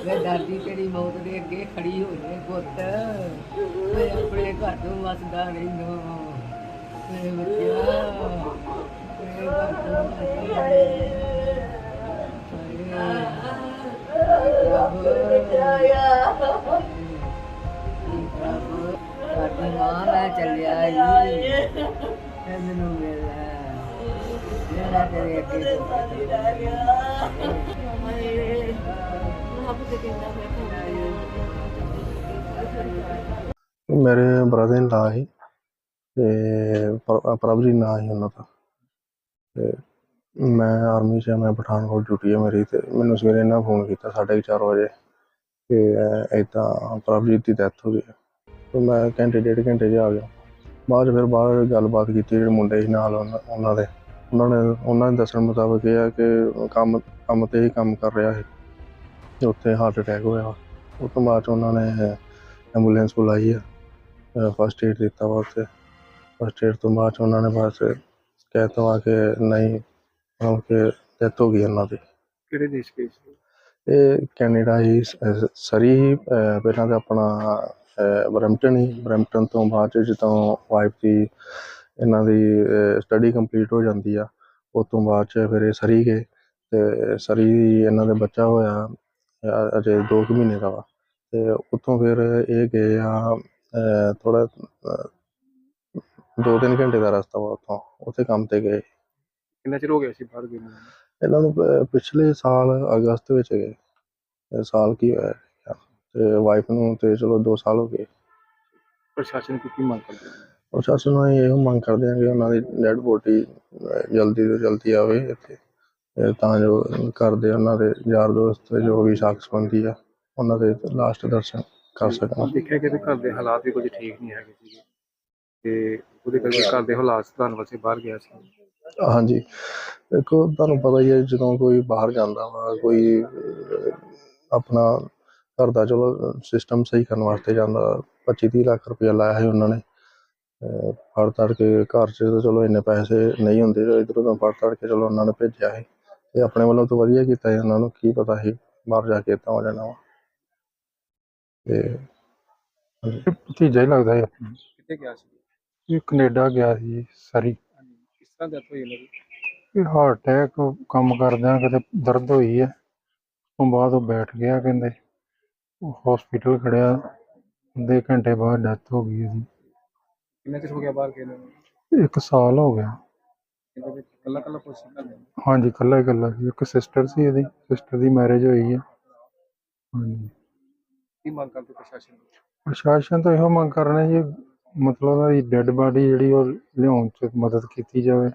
ਲੈ ਵੇ ਦਾਦੀ ਤੇਰੀ ਮੌਤ ਦੇ ਅੱਗੇ ਖੜੀ ਹੋ ਜੇ ਪੁੱਤ ਵੇ ਆਪਣੇ ਘਰ ਤੋਂ ਵਸਦਾ ਰਹਿੰਦਾ ਵੇ ਬੱਚਿਆ ਵੇ ਘਰ ਤੋਂ ਵਸਦਾ ਸਾਡੀ ਮਾਂ ਮੈਂ ਚੱਲਿਆ ਜੀ ਮੈਨੂੰ ਮਿਲ ਜਿਹੜਾ ਤੇਰੇ ਅੱਗੇ ਮੇਰੇ ਬ੍ਰਦਰ ਇਨ ਲਾ ਸੀ ਤੇ ਪ੍ਰ- ਪ੍ਰਭਜੀਤ ਨਾਂ ਸੀ ਉਹਨਾਂ ਦਾ ਤੇ ਮੈਂ ਆਰਮੀ 'ਚ ਹਾਂ, ਮੈਂ ਪਠਾਨਕੋਟ ਡਿਊਟੀ ਹੈ ਮੇਰੀ ਤੇ ਮੈਨੂੰ ਸਵੇਰੇ ਇਹਨਾਂ ਫੋਨ ਕੀਤਾ 4:30 ਵਜੇ ਕਿ ਇਦਾਂ ਪ੍ਰਭਜੀਤ ਦੀ ਡੈਥ ਹੋ ਗਈ ਹੈ। ਤੇ ਮੈਂ ਘੰਟੇ ਡੇਢ ਘੰਟੇ 'ਚ ਆ ਗਿਆ। ਬਾਅਦ 'ਚ ਫਿਰ ਬਾਹਰ ਗੱਲਬਾਤ ਕੀਤੀ ਜਿਹੜੇ ਮੁੰਡੇ ਸੀ ਨਾਲ ਉਹਨਾਂ ਉਹਨਾਂ ਦੇ। ਉਹਨਾਂ ਨੇ ਉਹਨਾਂ ਦੇ ਦੱਸਣ ਮੁਤਾਬਕ ਇਹ ਆ ਕਿ ਕੰਮ ਕੰਮ ਤੇ ਹੀ ਕੰਮ ਕਰ ਰਿਹਾ ਸੀ। ਤੇ ਉੱਥੇ ਹਾਰਟ ਅਟੈਕ ਹੋਇਆ। ਉਸ ਤੋਂ ਬਾਅਦ 'ਚ ਉਹਨਾਂ ਨੇ ਐਂਬੂਲੈਂਸ ਬੁਲਾਈ ਆ। ਫਸਟ ਏਡ ਦਿੱਤਾ ਵਾ ਉੱਥੇ। ਫਸਟ ਏਡ ਤੋਂ ਬਾਅਦ 'ਚ ਉਹਨਾਂ ਨੇ ਬਸ ਕਹਿ ਤਾ ਕਿ ਨਹੀਂ ਮਤਲਬ ਕਿ ਡੈਥ ਹੋ ਗਈ ਉਹਨਾਂ ਦੀ। ਕਿਹੜੇ ਦੇਸ਼ ਗਏ ਸੀ? ਇਹ ਕੈਨੇਡਾ ਹੀ ਸ- ਸਰੀ ਹੀ ਅਹ ਪਹਿਲਾਂ ਤਾਂ ਆਪਣਾ ਬਰੈਂਪਟਨ ਹੀ। ਬਰੈਂਪਟਨ ਤੋਂ ਬਾਅਦ 'ਚ ਜਦੋਂ ਵਾਈਫ ਦੀ ਇਹਨਾਂ ਦੀ ਸਟੱਡੀ ਕੰਪਲੀਟ ਹੋ ਜਾਂਦੀ ਆ ਉਸ ਤੋਂ ਬਾਅਦ 'ਚ ਫਿਰ ਇਹ ਸਰੀ ਗਏ। ਤੇ ਸਰੀ ਇਹਨਾਂ ਦੇ ਬੱਚਾ ਹੋਇਆ। ਅਜੇ 2 ਕੁ ਮਹੀਨੇ ਦਾ ਵਾ। ਤੇ ਉੱਥੋਂ ਫਿਰ ਇਹ ਗਏ ਆ ਥੋੜਾ ਦੋ ਤਿੰਨ ਘੰਟੇ ਦਾ ਰਸਤਾ ਵਾ ਉੱਥੋਂ ਉੱਥੇ ਕੰਮ ਤੇ ਗਏ। ਕਿੰਨਾ ਚਿਰ ਹੋ ਗਿਆ ਸੀ ਬਾਹਰ ਗਏ ਨੂੰ? ਇਹਨਾਂ ਨੂੰ ਪਿਛਲੇ ਸਾਲ ਅਗਸਤ ਵਿੱਚ ਗਏ। ਸਾਲ ਕੀ ਹੋਇਆ। ਤੇ ਵਾਈਫ ਨੂੰ ਤੇ ਚਲੋ 2 ਸਾਲ ਹੋ ਗਏ। ਪ੍ਰਸ਼ਾਸਨ ਕੀ ਕੀ ਮੰਗ ਕਰਦੇ ਪ੍ਰਸ਼ਾਸਨ ਨੂੰ ਇਹੋ ਮੰਗ ਕਰਦੇ ਹਾਂ ਕਿ ਉਹਨਾਂ ਦੀ ਡੈਡ ਬੋਡੀ ਜਲਦੀ ਤੋਂ ਜਲਦੀ ਆਵੇ ਇੱਥੇ। ਤੇ ਜੋ ਘਰ ਦੇ ਉਹਨਾਂ ਦੇ ਯਾਰ ਦੋਸਤ ਜੋ ਵੀ ਸਾਖ ਸੰਬੰਧੀ ਆ ਉਹਨਾਂ ਦੇ ਲਾਸਟ ਦਰਸ਼ਨ ਕਰ ਸਕਣ। ਦੇਖਿਆ ਕਿ ਘਰ ਦੇ ਹਾਲਾਤ ਵੀ ਕੁਝ ਠੀਕ ਨਹੀਂ ਹੈਗੇ ਸੀਗੇ। ਤੇ ਉਹਦੇ ਕਰਕੇ ਘਰ ਦੇ ਹਾਲਾਤ ਸੁਧਾਰਨ ਵਾਸਤੇ ਬਾਹਰ ਗਿਆ ਸੀ। ਹਾਂਜੀ। ਦੇਖੋ ਤੁਹਾਨੂੰ ਪਤਾ ਹੀ ਹੈ ਜਦੋਂ ਕੋਈ ਬਾਹਰ ਜਾਂਦਾ ਵਾ ਕੋਈ ਆਪਣਾ ਘਰ ਦਾ ਚਲੋ ਸਿਸਟਮ ਸਹੀ ਕਰਨ ਵਾਸਤੇ ਜਾਂਦਾ 25 30 ਲੱਖ ਰੁਪਇਆ ਲਾਇਆ ਸੀ ਉਹਨਾਂ ਨੇ। ਫੜ ਤੜ ਕੇ ਘਰ 'ਚ ਚਲੋ ਇੰਨੇ ਪੈਸੇ ਨਹੀਂ ਹੁੰਦੇ ਇਧਰੋਂ ਤਾਂ ਫੜ ਤੜ ਕੇ ਚਲੋ ਉਹਨਾਂ ਨੇ ਭੇਜਿਆ ਸੀ। ਤੇ ਆਪਣੇ ਵੱਲੋਂ ਤਾਂ ਵਧੀਆ ਕੀਤਾ ਸੀ ਉਹਨਾਂ ਨੂੰ ਕੀ ਪਤਾ ਸੀ ਬਾਹਰ ਜਾ ਕੇ ਤਾਂ ਹੋ ਜਾਣਾ ਵਾ। ਤੇ ਭਤੀਜਾ ਹੀ ਲੱਗਦਾ ਹੈ ਕਿੱਥੇ ਗਿਆ ਸੀ? ਇਹ ਕੈਨੇਡਾ ਗਿਆ ਸੀ ਸਰੀ। ਕਿਸ ਤਰ੍ਹਾਂ ਡੈਥ ਹੋਈ ਇਹਨਾਂ ਦੀ ਇਹ ਹਾਰਟ ਅਟੈਕ ਕੰਮ ਕਰਦਿਆਂ ਕਿਤੇ ਦਰਦ ਹੋਈ ਹੈ ਤੋਂ ਬਾਅਦ ਉਹ ਬੈਠ ਗਿਆ ਕਹਿੰਦੇ। ਹਸਪੀਟਲ ਖੜਿਆ ਅੱਧੇ ਘੰਟੇ ਬਾਅਦ ਡੈਥ ਹੋ ਗਈ ਇਹਦੀ ਕਿੰਨਾ ਚਿਰ ਹੋ ਗਿਆ ਬਾਹਰ ਗਏ ਨੂੰ? ਇੱਕ ਸਾਲ ਹੋ ਗਿਆ। ਵਿੱਚ ਕੱਲਾ ਕੱਲਾ ਹਾਂਜੀ ਇਕੱਲਾ ਹੀ ਇਕੱਲਾ ਸੀ। ਇੱਕ ਸਿਸਟਰ ਸੀ ਇਹਦੀ। ਸਿਸਟਰ ਦੀ ਮੈਰਿਜ ਹੋਈ ਹੈ ਹਾਂਜੀ। ਕੀ ਮੰਗ ਕਰਦੇ ਪ੍ਰਸ਼ਾਸਨ ਨੂੰ? ਪ੍ਰਸ਼ਾਸਨ ਤੋਂ ਇਹੋ ਮੰਗ ਕਰ ਰਹੇ ਜੀ ਮਤਲਬ ਉਹਨਾਂ ਦੀ ਡੈੱਡ ਬਾਡੀ ਜਿਹੜੀ ਉਹ ਲਿਆਉਣ ਚ ਮਦਦ ਕੀਤੀ ਜਾਵੇ।